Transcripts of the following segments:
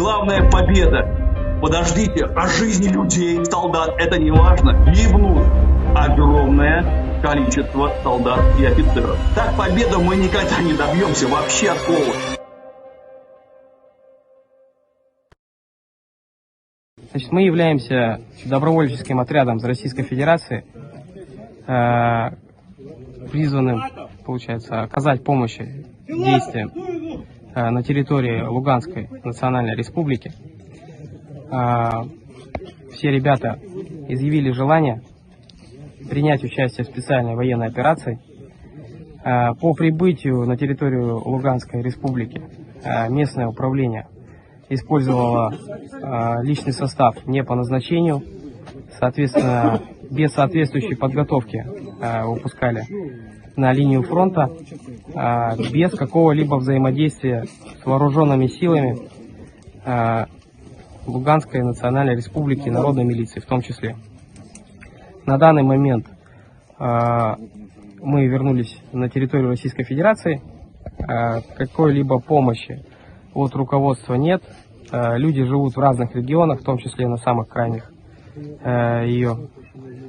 Главная победа. Подождите, а жизни людей, солдат, это не важно. Гибнут огромное количество солдат и офицеров. Так победу мы никогда не добьемся вообще от слова. Значит, мы являемся добровольческим отрядом из Российской Федерации, э, призванным, получается, оказать помощь действиям на территории Луганской Национальной Республики. Э, все ребята изъявили желание принять участие в специальной военной операции. Э, По прибытию на территорию Луганской Республики э, местное управление использовало э, личный состав не по назначению, соответственно, без соответствующей подготовки э, выпускали на линию фронта, э, без какого-либо взаимодействия с вооруженными силами э, Луганской Национальной Республики Народной милиции в том числе. На данный момент э, мы вернулись на территорию Российской Федерации. Э, Какой-либо помощи от руководства нет. Э, Люди живут в разных регионах, в том числе на самых крайних э, ее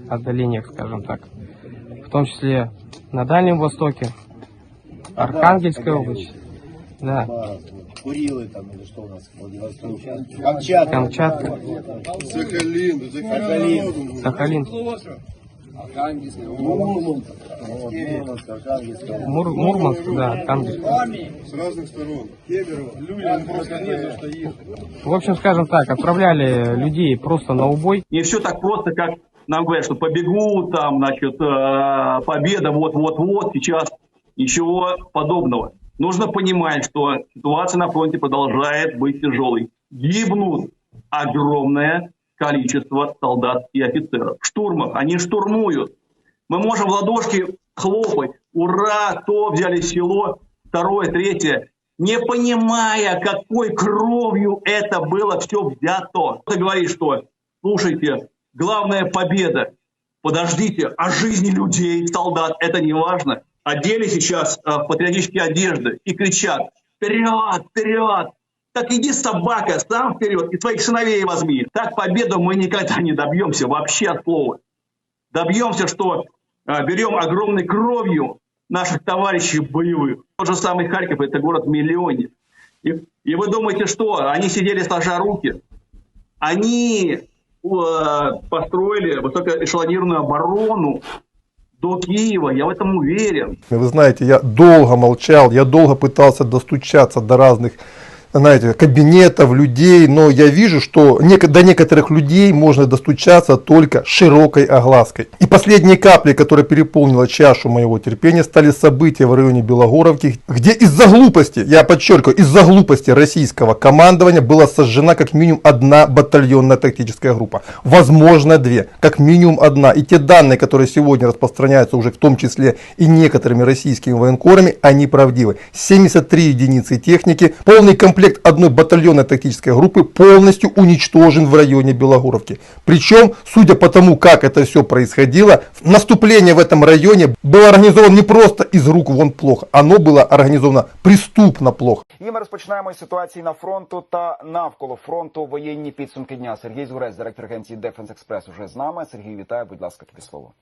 отдалениях, скажем так. В том числе на Дальнем Востоке, Архангельская область, да, Курилы там или что у нас? Владивосток. Камчатка. Камчатка, Сахалин, Сахалин. Сахалин, Мурманск. Мурманск, Архангельск. Мур- Мурманск, да, Архангельск. с разных сторон. Людям просто не за что ехать. В общем, скажем так, отправляли людей просто на убой. Не все так просто, как нам говорят, что побегут, там, значит, э, победа вот-вот-вот, сейчас ничего подобного. Нужно понимать, что ситуация на фронте продолжает быть тяжелой. Гибнут огромное количество солдат и офицеров. В штурмах они штурмуют. Мы можем в ладошки хлопать. Ура, то взяли село, второе, третье. Не понимая, какой кровью это было все взято. Ты говоришь, что, слушайте, главная победа. Подождите, а жизни людей, солдат, это не важно. Одели сейчас э, патриотические одежды и кричат «Вперед, вперед!» Так иди, собака, сам вперед и твоих сыновей возьми. Так победу мы никогда не добьемся вообще от слова. Добьемся, что э, берем огромной кровью наших товарищей боевых. Тот же самый Харьков – это город миллионе. И, и вы думаете, что они сидели сложа руки? Они построили высокоэшелонированную оборону до Киева, я в этом уверен. Вы знаете, я долго молчал, я долго пытался достучаться до разных знаете, кабинетов, людей, но я вижу, что до некоторых людей можно достучаться только широкой оглаской. И последние капли, которые переполнила чашу моего терпения, стали события в районе Белогоровки, где из-за глупости, я подчеркиваю, из-за глупости российского командования была сожжена как минимум одна батальонная тактическая группа. Возможно, две. Как минимум одна. И те данные, которые сегодня распространяются уже в том числе и некоторыми российскими военкорами, они правдивы. 73 единицы техники, полный комплект одной батальонной тактической группы полностью уничтожен в районе Белогоровки. Причем, судя по тому, как это все происходило, наступление в этом районе было организовано не просто из рук вон плохо, оно было организовано преступно плохо. І ми розпочинаємо із ситуації на фронту та навколо фронту воєнні підсумки дня. Сергій Зурець, директор агенції Дефенс Експрес, уже з нами. Сергій, вітаю, будь ласка, тобі слово.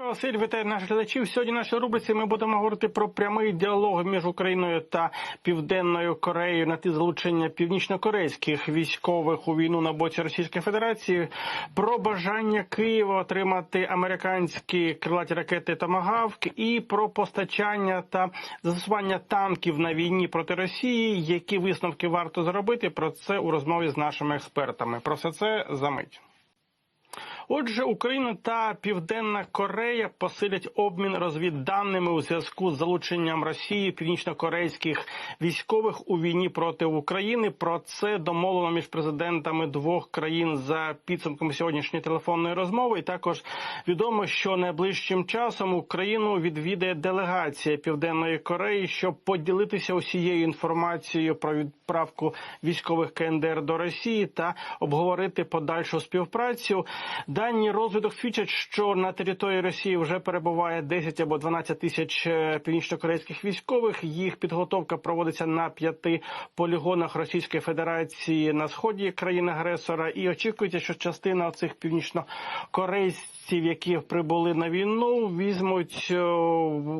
Тебе, Василь, вітаю наших глядачів. Сьогодні в нашій рубриці ми будемо говорити про прямий діалог між Україною та Південною Кореєю на ті залучення північнокорейських військових у війну на боці Російської Федерації, про бажання Києва отримати американські крилаті ракети Томагавк і про постачання та застосування танків на війні проти Росії. Які висновки варто зробити? Про це у розмові з нашими експертами. Про все це за мить. Отже, Україна та Південна Корея посилять обмін розвідданими у зв'язку з залученням Росії північнокорейських військових у війні проти України. Про це домовлено між президентами двох країн за підсумками сьогоднішньої телефонної розмови. І також відомо, що найближчим часом Україну відвідає делегація Південної Кореї, щоб поділитися усією інформацією про відправку військових КНДР до Росії та обговорити подальшу співпрацю. Дані розвиток свідчать, що на території Росії вже перебуває 10 або 12 тисяч е, північнокорейських військових. Їх підготовка проводиться на п'яти полігонах Російської Федерації на сході країни-агресора. І очікується, що частина цих північнокорейців, які прибули на війну, візьмуть е,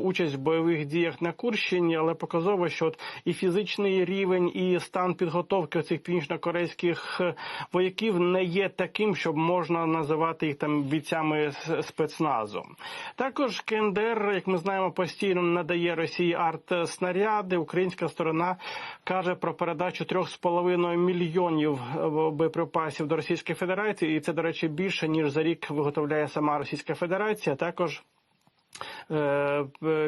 участь в бойових діях на Курщині, але показово, що от і фізичний рівень, і стан підготовки цих північнокорейських е, вояків не є таким, щоб можна називати їх там бійцями спецназу. Також КНДР, як ми знаємо, постійно надає Росії арт-снаряди. Українська сторона каже про передачу 3,5 мільйонів е, боєприпасів до Російської Федерації, і це, до речі, більше ніж за рік виготовляє сама Російська Федерація. Також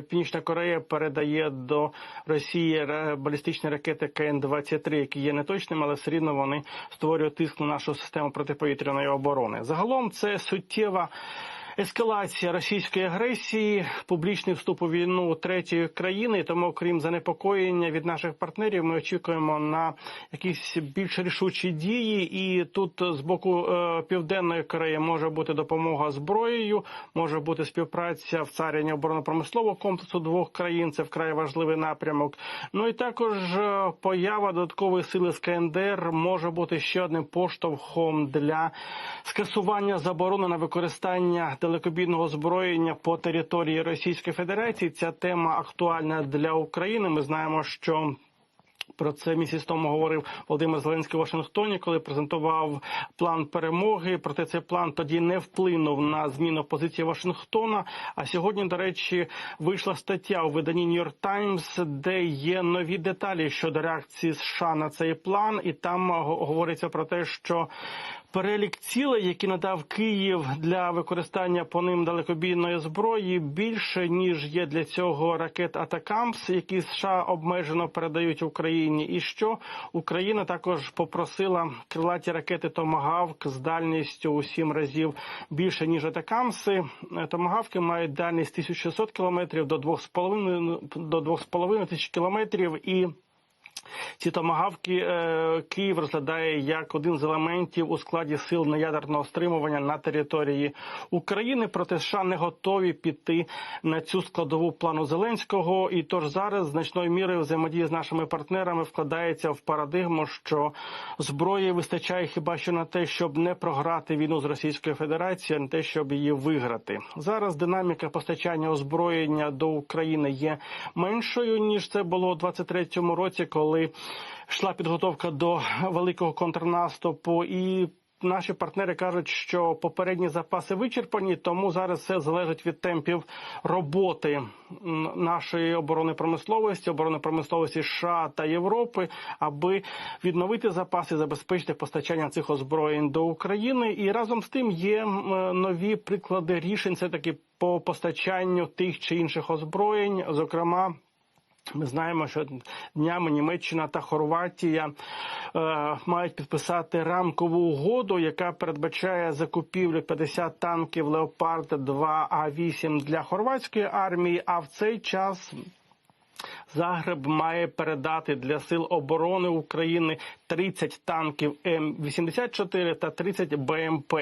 Північна Корея передає до Росії балістичні ракети КН-23, які є неточними, але все рівно вони створюють тиск на нашу систему протиповітряної оборони. Загалом це суттєва. Ескалація російської агресії, публічний вступ у війну третьої країни, тому, окрім занепокоєння від наших партнерів, ми очікуємо на якісь більш рішучі дії. І тут з боку е, південної Кореї може бути допомога зброєю, може бути співпраця в царянні оборонно-промислового комплексу двох країн. Це вкрай важливий напрямок. Ну і також е, поява додаткової сили з КНДР може бути ще одним поштовхом для скасування заборони на використання далекобійного зброєння по території Російської Федерації. Ця тема актуальна для України. Ми знаємо, що про це місяць тому говорив Володимир Зеленський у Вашингтоні, коли презентував план перемоги. Проте цей план тоді не вплинув на зміну позиції Вашингтона. А сьогодні, до речі, вийшла стаття у виданні York Times, де є нові деталі щодо реакції США на цей план, і там говориться про те, що Перелік цілей, які надав Київ для використання по ним далекобійної зброї, більше ніж є для цього ракет Атакамс, які США обмежено передають Україні. І що Україна також попросила крилаті ракети Томагавк з дальністю у сім разів більше ніж Атакамси. Томагавки мають дальність 1600 кілометрів до 2,5 до 2,5 тисяч кілометрів і. Ці томагавки е, Київ розглядає як один з елементів у складі сил неядерного стримування на території України. Проте США не готові піти на цю складову плану Зеленського. І тож зараз значною мірою взаємодія з нашими партнерами вкладається в парадигму, що зброї вистачає хіба що на те, щоб не програти війну з Російською Федерацією, а на те, щоб її виграти. Зараз динаміка постачання озброєння до України є меншою ніж це було у 23-му році, коли йшла підготовка до великого контрнаступу і. Наші партнери кажуть, що попередні запаси вичерпані, тому зараз все залежить від темпів роботи нашої оборони промисловості, оборони промисловості США та Європи, аби відновити запаси, забезпечити постачання цих озброєнь до України. І разом з тим є нові приклади рішень, це таки по постачанню тих чи інших озброєнь, зокрема. Ми знаємо, що днями Німеччина та Хорватія е, мають підписати рамкову угоду, яка передбачає закупівлю 50 танків Леопард 2 А8 для хорватської армії. А в цей час Загреб має передати для сил оборони України 30 танків М84 та 30 БМП.